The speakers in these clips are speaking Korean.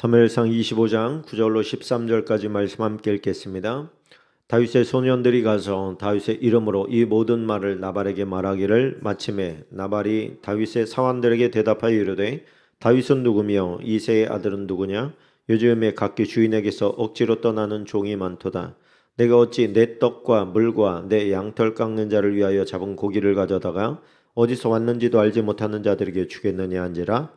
사무엘상 25장 9절로 13절까지 말씀 함께 읽겠습니다. 다윗의 소년들이 가서 다윗의 이름으로 이 모든 말을 나발에게 말하기를 마침에 나발이 다윗의 사환들에게 대답하여 이르되 다윗은 누구며 이세의 아들은 누구냐? 요즘에 각기 주인에게서 억지로 떠나는 종이 많도다. 내가 어찌 내 떡과 물과 내 양털 깎는 자를 위하여 잡은 고기를 가져다가 어디서 왔는지도 알지 못하는 자들에게 주겠느냐 한지라?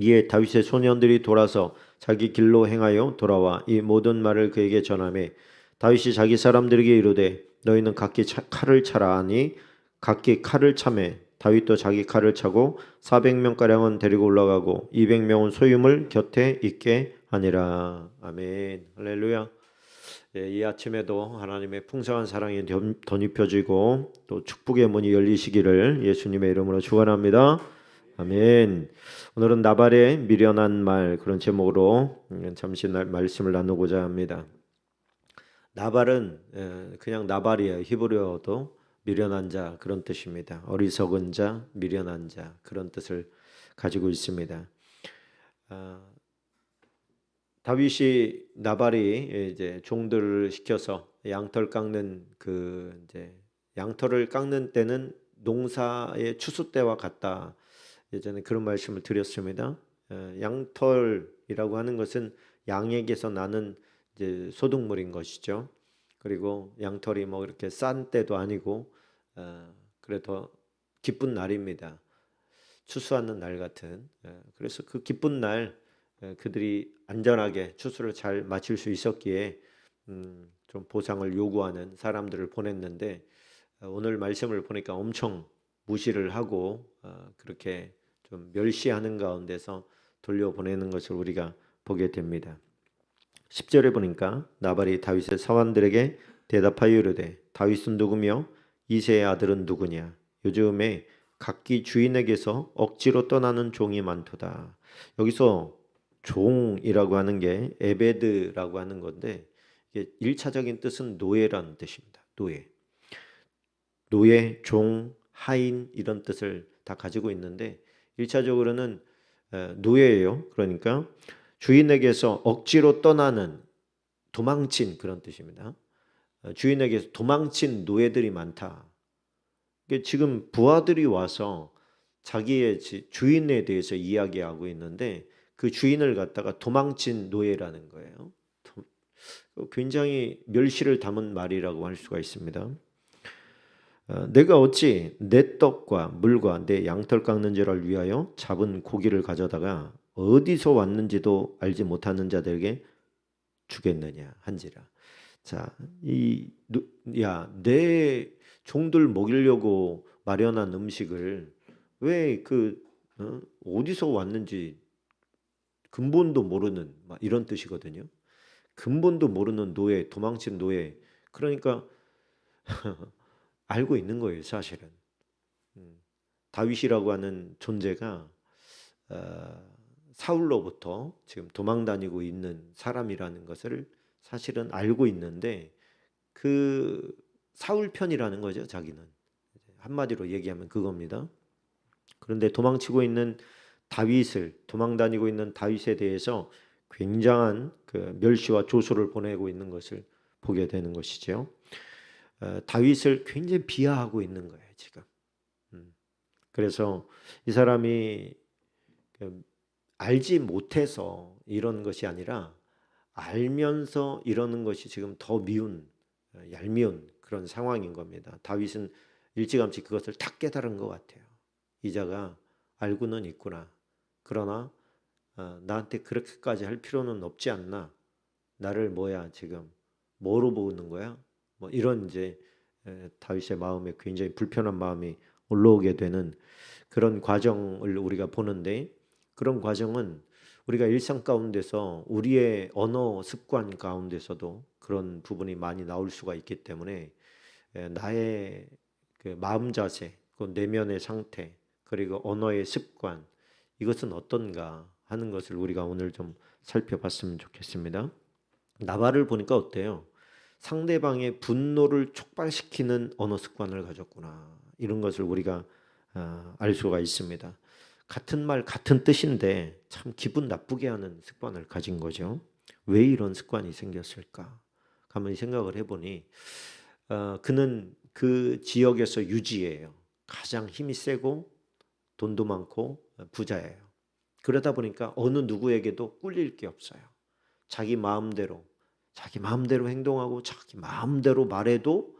이에 다윗의 소년들이 돌아서 자기 길로 행하여 돌아와 이 모든 말을 그에게 전하매 다윗이 자기 사람들에게 이르되 너희는 각기 차- 칼을 차라 하니 각기 칼을 차매 다윗도 자기 칼을 차고 400명 가량은 데리고 올라가고 200명은 소유물 곁에 있게 하니라. 아멘. 할렐루야. 예, 이 아침에도 하나님의 풍성한 사랑이 덧- 덧입혀지고 또 축복의 문이 열리시기를 예수님의 이름으로 축원합니다. 아멘. 오늘은 나발의 미련한 말 그런 제목으로 음, 잠시 날- 말씀을 나누고자 합니다. 나발은 에, 그냥 나발이에요. 히브리어도 미련한 자 그런 뜻입니다. 어리석은 자, 미련한 자 그런 뜻을 가지고 있습니다. 아, 다윗이 나발이 이제 종들을 시켜서 양털 깎는 그 이제 양털을 깎는 때는 농사의 추수 때와 같다. 예전에 그런 말씀을 드렸습니다. 어, 양털이라고 하는 것은 양에게서 나는 이제 소득물인 것이죠. 그리고 양털이 뭐 이렇게 싼 때도 아니고 어, 그래도 기쁜 날입니다. 추수하는 날 같은. 어, 그래서 그 기쁜 날 어, 그들이 안전하게 추수를 잘 마칠 수 있었기에 음, 좀 보상을 요구하는 사람들을 보냈는데 어, 오늘 말씀을 보니까 엄청 무시를 하고 어, 그렇게 좀 멸시하는 가운데서 돌려보내는 것을 우리가 보게 됩니다. 10절에 보니까 나발이 다윗의 사환들에게 대답하여 이르되 다윗은 누구며 이세의 아들은 누구냐 요즘에 각기 주인에게서 억지로 떠나는 종이 많도다. 여기서 종이라고 하는 게 에베드라고 하는 건데 이게 일차적인 뜻은 노예라는 뜻입니다. 노예. 노예, 종, 하인 이런 뜻을 다 가지고 있는데 일차적으로는 에, 노예예요. 그러니까 주인에게서 억지로 떠나는 도망친 그런 뜻입니다. 어, 주인에게서 도망친 노예들이 많다. 지금 부하들이 와서 자기의 지- 주인에 대해서 이야기하고 있는데 그 주인을 갖다가 도망친 노예라는 거예요. 도- 굉장히 멸시를 담은 말이라고 할 수가 있습니다. 어, 내가 어찌 내 떡과 물과 내 양털 깎는 자를 위하여 잡은 고기를 가져다가 어디서 왔는지도 알지 못하는 자들에게 주겠느냐 한지라. 자, 이 야 내 종들 먹이려고 마련한 음식을 왜그 어? 어디서 왔는지 근본도 모르는 막 이런 뜻이거든요. 근본도 모르는 노예, 도망친 노예. 그러니까 알고 있는 거예요, 사실은. 음, 다윗이라고 하는 존재가 어, 사울로부터 지금 도망 다니고 있는 사람이라는 것을 사실은 알고 있는데 그 사울 편이라는 거죠, 자기는. 한마디로 얘기하면 그겁니다. 그런데 도망치고 있는 다윗을 도망 다니고 있는 다윗에 대해서 굉장한 그 멸시와 조소를 보내고 있는 것을 보게 되는 것이죠. 어, 다윗을 굉장히 비하하고 있는 거예요, 지금. 음. 그래서 이 사람이 그 알지 못해서 이런 것이 아니라 알면서 이러는 것이 지금 더 미운 어, 얄미운 그런 상황인 겁니다. 다윗은 일찌감치 그것을 탁 깨달은 것 같아요. 이자가 알고는 있구나. 그러나 어, 나한테 그렇게까지 할 필요는 없지 않나. 나를 뭐야 지금 뭐로 보는 거야? 뭐 이런 이제 에, 다윗의 마음에 굉장히 불편한 마음이 올라오게 되는 그런 과정을 우리가 보는데 그런 과정은 우리가 일상 가운데서 우리의 언어 습관 가운데서도 그런 부분이 많이 나올 수가 있기 때문에 에, 나의 그 마음 자세, 그 내면의 상태, 그리고 언어의 습관 이것은 어떤가 하는 것을 우리가 오늘 좀 살펴봤으면 좋겠습니다. 나발을 보니까 어때요? 상대방의 분노를 촉발시키는 언어 습관을 가졌구나. 이런 것을 우리가 아, 알 수가 있습니다. 같은 말 같은 뜻인데 참 기분 나쁘게 하는 습관을 가진 거죠. 왜 이런 습관이 생겼을까? 가만히 생각을 해보니 어, 그는 그 지역에서 유지예요. 가장 힘이 세고 돈도 많고 부자예요. 그러다 보니까 어느 누구에게도 꿀릴 게 없어요. 자기 마음대로 자기 마음대로 행동하고 자기 마음대로 말해도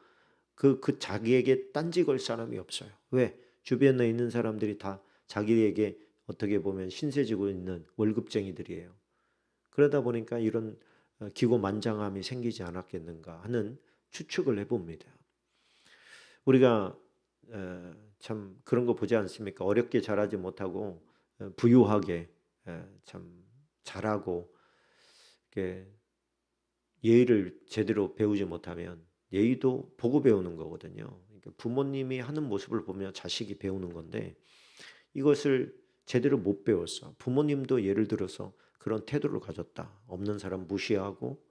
그, 그 자기에게 딴지 걸 사람이 없어요. 왜? 주변에 있는 사람들이 다 자기에게 어떻게 보면 신세지고 있는 월급쟁이들이에요. 그러다 보니까 이런 어, 기고만장함이 생기지 않았겠는가 하는 추측을 해봅니다. 우리가 어, 참 그런 거 보지 않습니까? 어렵게 자라지 못하고 어, 부유하게 참 잘하고 예의를 제대로 배우지 못하면 예의도 보고 배우는 거거든요. 그러니까 부모님이 하는 모습을 보며 자식이 배우는 건데 이것을 제대로 못 배웠어. 부모님도 예를 들어서 그런 태도를 가졌다. 없는 사람 무시하고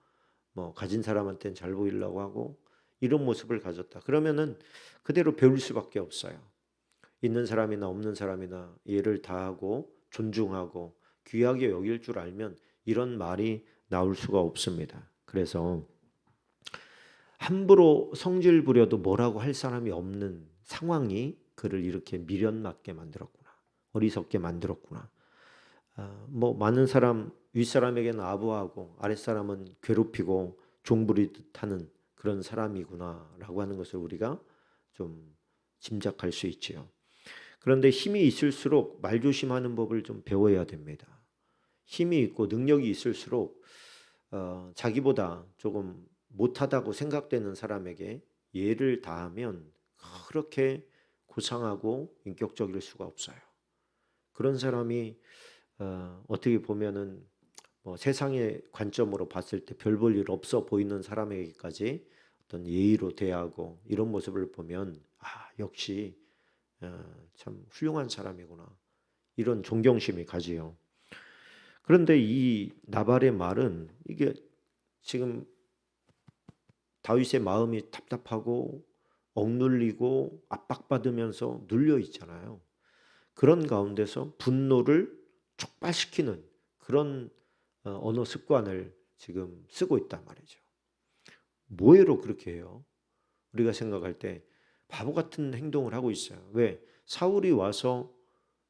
뭐 가진 사람한테는 잘 보이려고 하고 이런 모습을 가졌다. 그러면은 그대로 배울 수밖에 없어요. 있는 사람이나 없는 사람이나 예를 다하고 존중하고 귀하게 여길 줄 알면 이런 말이 나올 수가 없습니다. 그래서 함부로 성질 부려도 뭐라고 할 사람이 없는 상황이 그를 이렇게 미련맞게 만들었구나. 어리석게 만들었구나. 아, 뭐 많은 사람 윗사람에게는 아부하고 아랫사람은 괴롭히고 종부리듯 하는 그런 사람이구나라고 하는 것을 우리가 좀 짐작할 수 있지요. 그런데 힘이 있을수록 말조심하는 법을 좀 배워야 됩니다. 힘이 있고 능력이 있을수록 어, 자기보다 조금 못하다고 생각되는 사람에게 예를 다하면 그렇게 고상하고 인격적일 수가 없어요. 그런 사람이 어, 어떻게 보면은 뭐 세상의 관점으로 봤을 때 별 볼 일 없어 보이는 사람에게까지 어떤 예의로 대하고 이런 모습을 보면 아 역시 어, 참 훌륭한 사람이구나 이런 존경심이 가지요. 그런데 이 나발의 말은 이게 지금 다윗의 마음이 답답하고 억눌리고 압박받으면서 눌려 있잖아요. 그런 가운데서 분노를 촉발시키는 그런 어, 언어 습관을 지금 쓰고 있단 말이죠. 뭐예로 그렇게 해요? 우리가 생각할 때 바보 같은 행동을 하고 있어요. 왜? 사울이 와서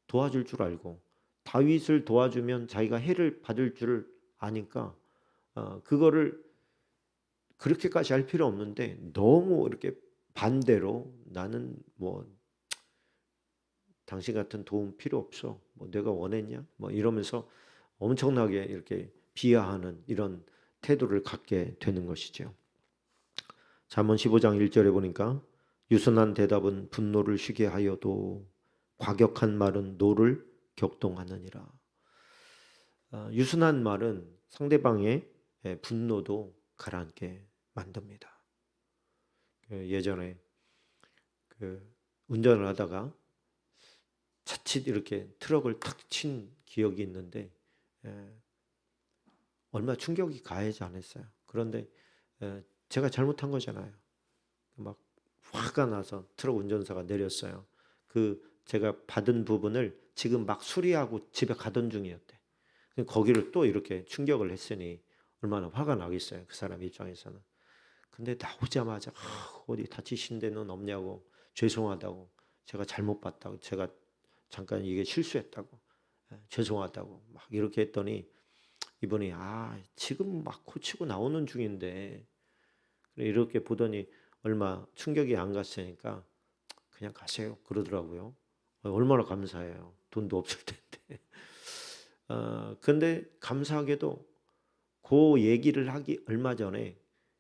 도와줄 줄 알고 다윗을 도와주면 자기가 해를 받을 줄 아니까 어, 그거를 그렇게까지 할 필요 없는데 너무 이렇게 반대로 나는 뭐 당신 같은 도움 필요 없어. 뭐 내가 원했냐? 뭐 이러면서 엄청나게 이렇게 비하하는 이런 태도를 갖게 되는 것이죠. 잠언 15장 1절에 보니까 유순한 대답은 분노를 쉬게 하여도 과격한 말은 노를 격동하느니라. 어, 유순한 말은 상대방의 분노도 가라앉게 만듭니다. 그 예전에 그 운전을 하다가 자칫 이렇게 트럭을 탁 친 기억이 있는데 에, 얼마 충격이 가하지 않았어요. 그런데 에, 제가 잘못한 거잖아요. 막 화가 나서 트럭 운전사가 내렸어요. 그 제가 받은 부분을 지금 막 수리하고 집에 가던 중이었대. 거기를 또 이렇게 충격을 했으니 얼마나 화가 나겠어요. 그 사람 입장에서는. 근데 나오자마자 아, 어디 다치신 데는 없냐고 죄송하다고 제가 잘못 봤다고 제가 잠깐 이게 실수했다고 예, 죄송하다고 막 이렇게 했더니 이분이 아 지금 막 고치고 나오는 중인데 이렇게 보더니 얼마 충격이 안 갔으니까 그냥 가세요 그러더라고요. 얼마나 감사해요. 돈도 없을 텐데. 어, 근데 감사하게도 그 얘기를 하기 얼마 전에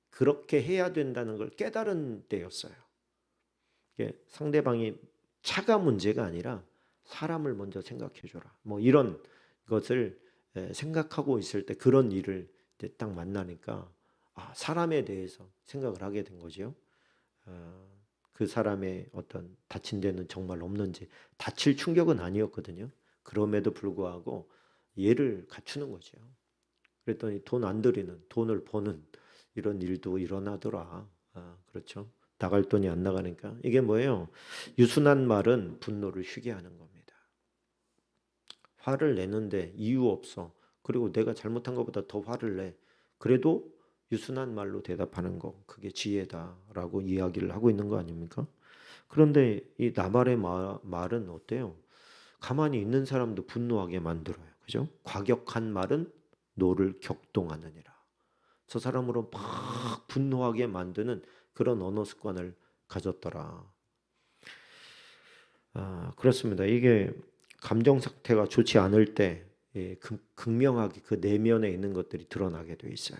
그렇게 해야 된다는 걸 깨달은 때였어요. 상대방이 차가 문제가 아니라 사람을 먼저 생각해 줘라. 뭐 이런 것을 생각하고 있을 때 그런 일을 딱 만나니까 아, 사람에 대해서 생각을 하게 된 거죠. 어, 그 사람의 어떤 다친 데는 정말 없는지 다칠 충격은 아니었거든요. 그럼에도 불구하고 예를 갖추는 거죠. 그랬더니 돈 안 들이는 돈을 버는 이런 일도 일어나더라. 아, 그렇죠. 나갈 돈이 안 나가니까 이게 뭐예요? 유순한 말은 분노를 쉬게 하는 겁니다. 화를 내는데 이유 없어. 그리고 내가 잘못한 것보다 더 화를 내. 그래도 유순한 말로 대답하는 거 그게 지혜다라고 이야기를 하고 있는 거 아닙니까? 그런데 이 나발의 마- 말은 어때요? 가만히 있는 사람도 분노하게 만들어요. 그죠? 과격한 말은 노를 격동하느니라. 저 사람으로 막 분노하게 만드는 그런 언어 습관을 가졌더라. 아, 그렇습니다. 이게 감정 상태가 좋지 않을 때 예, 극, 극명하게 그 내면에 있는 것들이 드러나게 돼 있어요.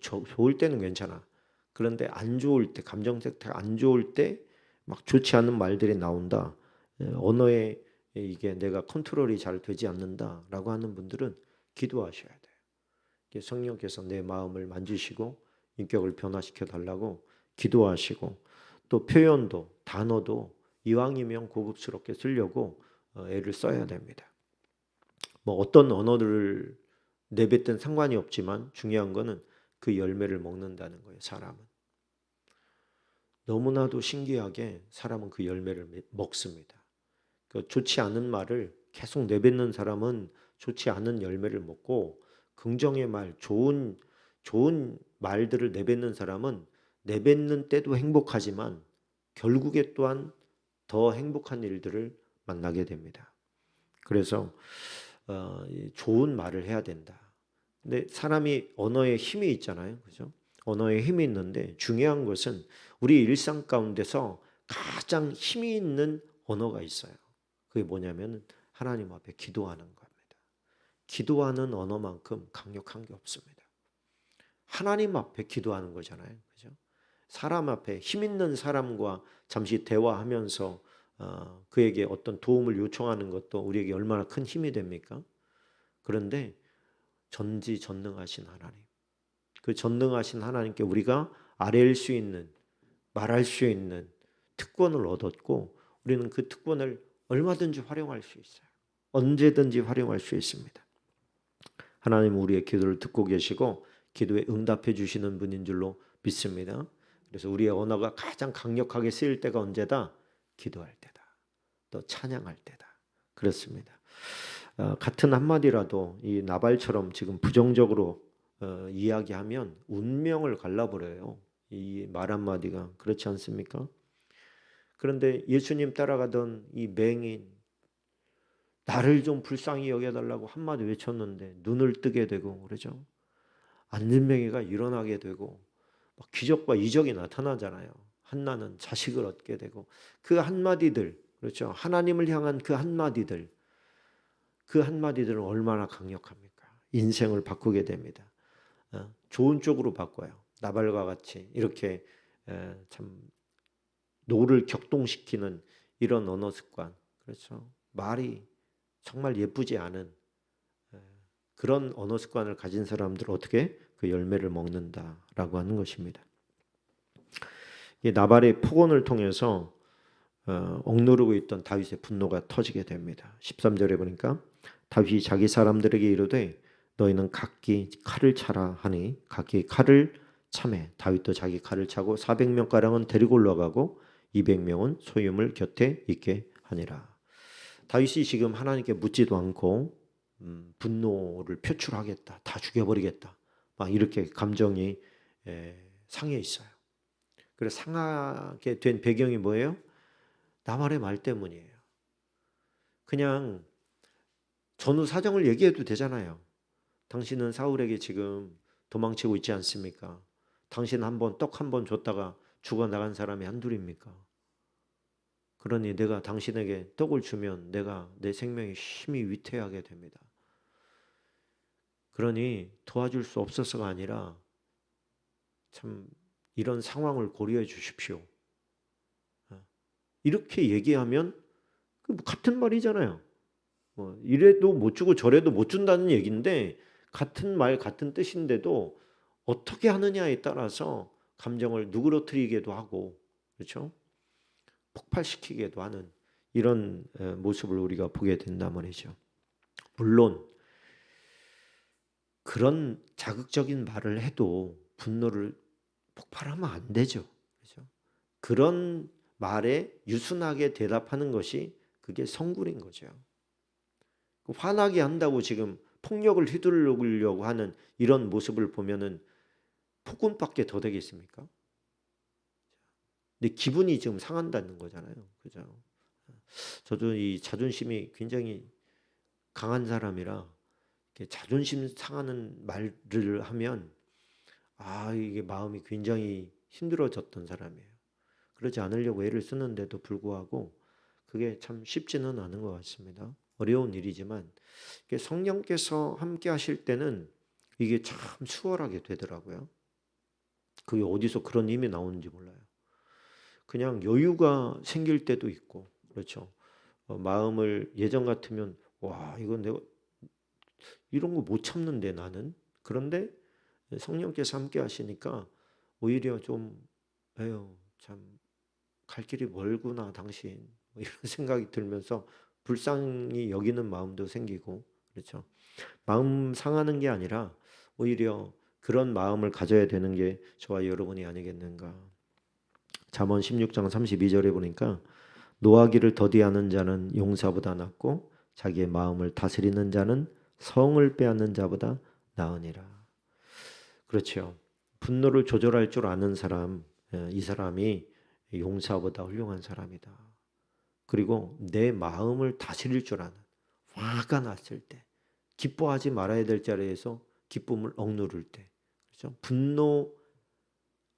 저- 좋을 때는 괜찮아. 그런데 안 좋을 때, 감정 상태가 안 좋을 때 막 좋지 않은 말들이 나온다. 예, 언어에 이게 내가 컨트롤이 잘 되지 않는다라고 하는 분들은 기도하셔야 돼요. 성령께서 내 마음을 만지시고 인격을 변화시켜 달라고 기도하시고 또 표현도 단어도 이왕이면 고급스럽게 쓰려고 어, 애를 써야 됩니다. 뭐 어떤 언어를 내뱉든 상관이 없지만 중요한 거는 그 열매를 먹는다는 거예요. 사람은 너무나도 신기하게 사람은 그 열매를 맺- 먹습니다. 그 좋지 않은 말을 계속 내뱉는 사람은 좋지 않은 열매를 먹고 긍정의 말, 좋은 좋은 말들을 내뱉는 사람은 내뱉는 때도 행복하지만 결국에 또한 더 행복한 일들을 만나게 됩니다. 그래서 어, 이 좋은 말을 해야 된다. 근데 사람이 언어에 힘이 있잖아요, 그죠? 언어에 힘이 있는데 중요한 것은 우리 일상 가운데서 가장 힘이 있는 언어가 있어요. 그게 뭐냐면 하나님 앞에 기도하는 겁니다. 기도하는 언어만큼 강력한 게 없습니다. 하나님 앞에 기도하는 거잖아요. 그죠? 사람 앞에 힘 있는 사람과 잠시 대화하면서 어, 그에게 어떤 도움을 요청하는 것도 우리에게 얼마나 큰 힘이 됩니까? 그런데 전지전능하신 하나님, 그 전능하신 하나님께 우리가 아뢰일 수 있는 말할 수 있는 특권을 얻었고 우리는 그 특권을 얼마든지 활용할 수 있어요. 언제든지 활용할 수 있습니다. 하나님 우리의 기도를 듣고 계시고 기도에 응답해 주시는 분인 줄로 믿습니다. 그래서 우리의 언어가 가장 강력하게 쓰일 때가 언제다? 기도할 때다. 또 찬양할 때다. 그렇습니다. 어, 같은 한마디라도 이 나발처럼 지금 부정적으로 어, 이야기하면 운명을 갈라버려요. 이 말 한마디가 그렇지 않습니까? 그런데 예수님 따라가던 이 맹인 나를 좀 불쌍히 여겨달라고 한마디 외쳤는데 눈을 뜨게 되고 그러죠. 안진뱅이가 일어나게 되고 막 기적과 이적이 나타나잖아요. 한나는 자식을 얻게 되고 그 한마디들 그렇죠. 하나님을 향한 그 한마디들 그 한마디들은 얼마나 강력합니까? 인생을 바꾸게 됩니다. 어, 좋은 쪽으로 바꿔요. 나발과 같이 이렇게 에, 참 노를 격동시키는 이런 언어 습관 그렇죠. 말이 정말 예쁘지 않은 에, 그런 언어 습관을 가진 사람들 어떻게 그 열매를 먹는다라고 하는 것입니다. 이 나발의 폭언을 통해서 어, 억누르고 있던 다윗의 분노가 터지게 됩니다. 13절에 보니까 다윗이 자기 사람들에게 이르되 너희는 각기 칼을 차라 하니 각기 칼을 참해 다윗도 자기 칼을 차고 400명 가량은 데리고 올라가고 200명은 소유물 곁에 있게 하니라. 다윗이 지금 하나님께 묻지도 않고 음, 분노를 표출하겠다, 다 죽여버리겠다, 막 이렇게 감정이 에, 상해 있어요. 그래서 상하게 된 배경이 뭐예요? 나만의 말 때문이에요. 그냥 전후 사정을 얘기해도 되잖아요. 당신은 사울에게 지금 도망치고 있지 않습니까? 당신 한 번 떡 한 번 줬다가 죽어 나간 사람이 한둘입니까? 그러니 내가 당신에게 떡을 주면 내가 내 생명이 심히 위태하게 됩니다. 그러니 도와줄 수 없어서가 아니라 참 이런 상황을 고려해 주십시오. 어. 이렇게 얘기하면 그 같은 말이잖아요. 뭐 이래도 못 주고 저래도 못 준다는 얘기인데 같은 말 같은 뜻인데도 어떻게 하느냐에 따라서 감정을 누그러뜨리게도 하고 그렇죠? 폭발시키게도 하는 이런 에, 모습을 우리가 보게 된단 말이죠. 물론 그런 자극적인 말을 해도 분노를 폭발하면 안 되죠. 그렇죠? 그런 말에 유순하게 대답하는 것이 그게 성굴인 거죠. 그 화나게 한다고 지금 폭력을 휘두르려고 하는 이런 모습을 보면은 폭군밖에 더 되겠습니까? 근데 기분이 지금 상한다는 거잖아요. 그죠? 저도 이 자존심이 굉장히 강한 사람이라 자존심 상하는 말을 하면 아 이게 마음이 굉장히 힘들어졌던 사람이에요. 그러지 않으려고 애를 쓰는데도 불구하고 그게 참 쉽지는 않은 것 같습니다. 어려운 일이지만 성령께서 함께 하실 때는 이게 참 수월하게 되더라고요. 그게 어디서 그런 힘이 나오는지 몰라요. 그냥 여유가 생길 때도 있고 그렇죠. 어, 마음을 예전 같으면 와 이건 내가 이런 거 못 참는데 나는 그런데 성령께서 함께 하시니까 오히려 좀 에휴 참 갈 길이 멀구나 당신 뭐 이런 생각이 들면서 불쌍히 여기는 마음도 생기고 그렇죠. 마음 상하는 게 아니라 오히려 그런 마음을 가져야 되는 게 저와 여러분이 아니겠는가. 잠언 16장 32절에 보니까 노하기를 더디하는 자는 용사보다 낫고 자기의 마음을 다스리는 자는 성을 빼앗는 자보다 나으니라. 그렇죠. 분노를 조절할 줄 아는 사람, 예, 이 사람이 용사보다 훌륭한 사람이다. 그리고 내 마음을 다스릴 줄 아는 화가 났을 때 기뻐하지 말아야 될 자리에서 기쁨을 억누를 때 그렇죠? 분노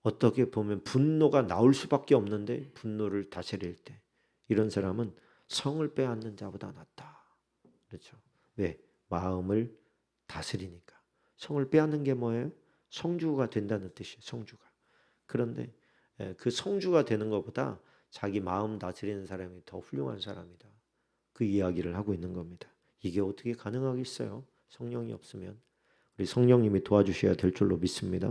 어떻게 보면 분노가 나올 수밖에 없는데 분노를 다스릴 때 이런 사람은 성을 빼앗는 자보다 낫다. 그렇죠? 왜? 마음을 다스리니까. 성을 빼앗는 게 뭐예요? 성주가 된다는 뜻이에요. 성주가. 그런데 예, 그 성주가 되는 것보다 자기 마음 다스리는 사람이 더 훌륭한 사람이다. 그 이야기를 하고 있는 겁니다. 이게 어떻게 가능하겠어요? 성령이 없으면 우리 성령님이 도와주셔야 될 줄로 믿습니다.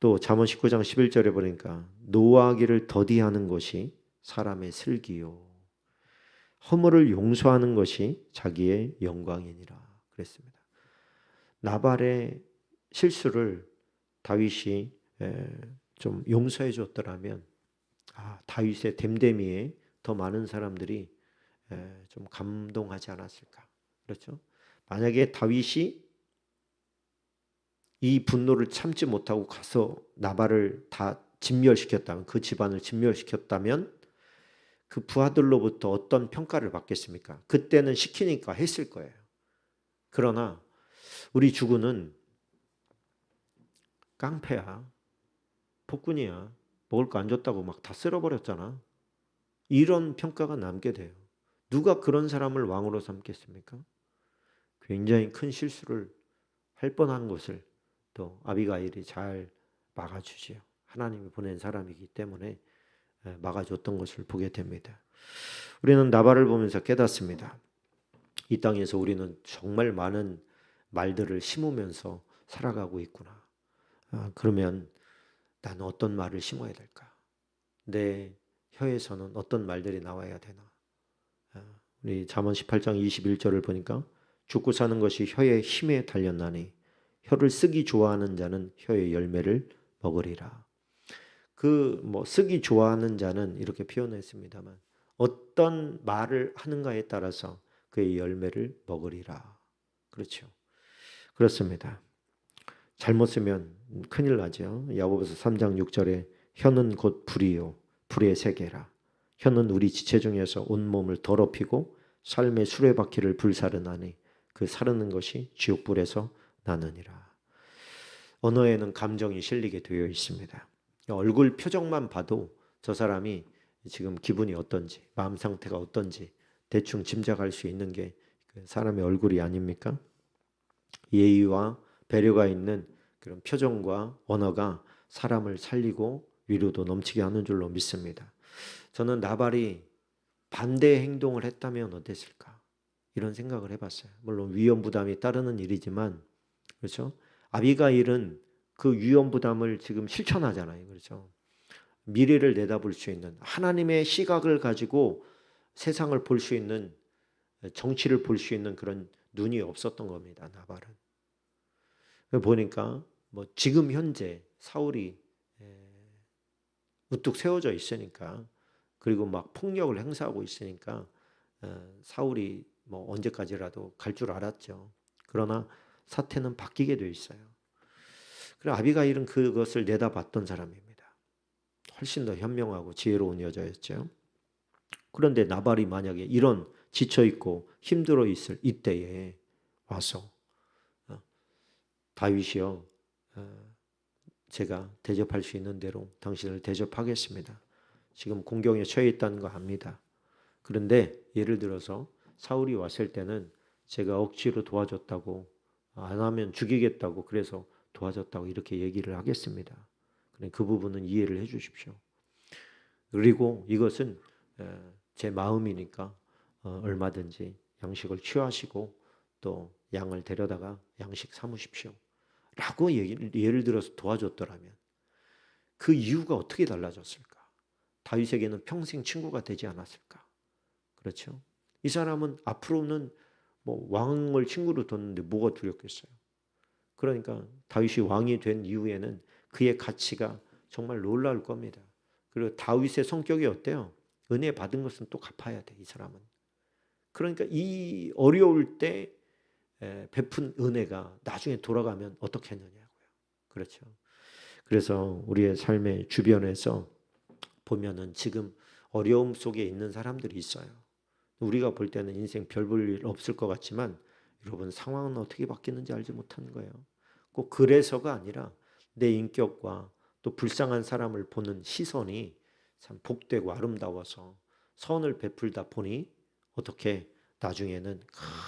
또 잠언 19장 11절에 보니까 노하기를 더디하는 것이 사람의 슬기요 허물을 용서하는 것이 자기의 영광이니라 그랬습니다. 나발의 실수를 다윗이 좀 용서해 줬더라면 아, 다윗의 됨됨이에 더 많은 사람들이 좀 감동하지 않았을까? 그렇죠? 만약에 다윗이 이 분노를 참지 못하고 가서 나발을 다 진멸시켰다면 그 집안을 진멸시켰다면 그 부하들로부터 어떤 평가를 받겠습니까? 그때는 시키니까 했을 거예요. 그러나 우리 주군은 깡패야, 폭군이야, 먹을 거 안 줬다고 막 다 쓸어버렸잖아. 이런 평가가 남게 돼요. 누가 그런 사람을 왕으로 삼겠습니까? 굉장히 큰 실수를 할 뻔한 것을 또 아비가일이 잘 막아주지요. 하나님이 보낸 사람이기 때문에 막아줬던 것을 보게 됩니다. 우리는 나발을 보면서 깨닫습니다. 이 땅에서 우리는 정말 많은 말들을 심으면서 살아가고 있구나. 아, 그러면 나는 어떤 말을 심어야 될까? 내 혀에서는 어떤 말들이 나와야 되나? 아, 우리 잠언 18장 21절을 보니까 죽고 사는 것이 혀의 힘에 달렸나니 혀를 쓰기 좋아하는 자는 혀의 열매를 먹으리라. 그 뭐 쓰기 좋아하는 자는 이렇게 표현했습니다만 어떤 말을 하는가에 따라서 그의 열매를 먹으리라. 그렇죠. 그렇습니다. 잘못 쓰면 큰일 나죠. 야고보서 3장 6절에 혀는 곧 불이요 불의 세계라. 혀는 우리 지체 중에서 온 몸을 더럽히고 삶의 수레바퀴를 불사르나니 그 사르는 것이 지옥 불에서 나느니라. 언어에는 감정이 실리게 되어 있습니다. 얼굴 표정만 봐도 저 사람이 지금 기분이 어떤지, 마음 상태가 어떤지 대충 짐작할 수 있는 게그 사람의 얼굴이 아닙니까? 예의와 배려가 있는 그런 표정과 언어가 사람을 살리고 위로도 넘치게 하는 줄로 믿습니다. 저는 나발이 반대 행동을 했다면 어땠을까? 이런 생각을 해봤어요. 물론 위험 부담이 따르는 일이지만 그렇죠? 아비가일은 그 위험 부담을 지금 실천하잖아요. 그렇죠? 미래를 내다볼 수 있는 하나님의 시각을 가지고 세상을 볼 수 있는 정치를 볼 수 있는 그런 눈이 없었던 겁니다. 나발은. 보니까 뭐 지금 현재 사울이 우뚝 세워져 있으니까 그리고 막 폭력을 행사하고 있으니까 어, 사울이 뭐 언제까지라도 갈 줄 알았죠. 그러나 사태는 바뀌게 돼 있어요. 그래 아비가일은 그것을 내다봤던 사람입니다. 훨씬 더 현명하고 지혜로운 여자였죠. 그런데 나발이 만약에 이런 지쳐 있고 힘들어 있을 이때에 와서 어, 다윗이여 어, 제가 대접할 수 있는 대로 당신을 대접하겠습니다. 지금 공경에 처해 있다는 거 압니다. 그런데 예를 들어서 사울이 왔을 때는 제가 억지로 도와줬다고 안 하면 죽이겠다고 그래서 도와줬다고 이렇게 얘기를 하겠습니다. 그 부분은 이해를 해 주십시오. 그리고 이것은 에, 제 마음이니까 어, 얼마든지 양식을 취하시고 또 양을 데려다가 양식 삼으십시오. 라고 예를 들어서 도와줬더라면 그 이유가 어떻게 달라졌을까? 다윗에게는 평생 친구가 되지 않았을까? 그렇죠? 이 사람은 앞으로는 뭐 왕을 친구로 뒀는데 뭐가 두렵겠어요? 그러니까 다윗이 왕이 된 이후에는 그의 가치가 정말 놀라울 겁니다. 그리고 다윗의 성격이 어때요? 은혜 받은 것은 또 갚아야 돼, 이 사람은. 그러니까 이 어려울 때 에, 베푼 은혜가 나중에 돌아가면 어떻게 하느냐고요. 그렇죠. 그래서 우리의 삶의 주변에서 보면은 지금 어려움 속에 있는 사람들이 있어요. 우리가 볼 때는 인생 별 볼 일 없을 것 같지만 여러분 상황은 어떻게 바뀌는지 알지 못하는 거예요. 꼭 그래서가 아니라 내 인격과 또 불쌍한 사람을 보는 시선이 참 복되고 아름다워서 선을 베풀다 보니 어떻게 나중에는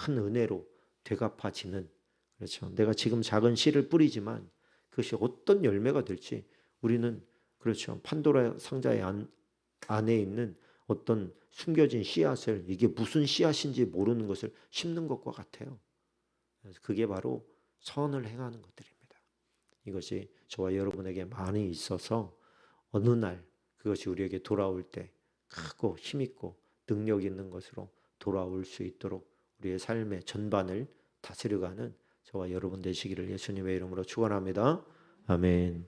큰 은혜로 되갚아지는 그렇죠. 내가 지금 작은 씨를 뿌리지만 그것이 어떤 열매가 될지 우리는 그렇죠. 판도라 상자의 안, 안에 있는 어떤 숨겨진 씨앗을 이게 무슨 씨앗인지 모르는 것을 심는 것과 같아요. 그래서 그게 바로 선을 행하는 것들입니다. 이것이 저와 여러분에게 많이 있어서 어느 날 그것이 우리에게 돌아올 때 크고 힘있고 능력 있는 것으로 돌아올 수 있도록 우리의 삶의 전반을 다스려가는 저와 여러분 되시기를 예수님의 이름으로 축원합니다. 아멘.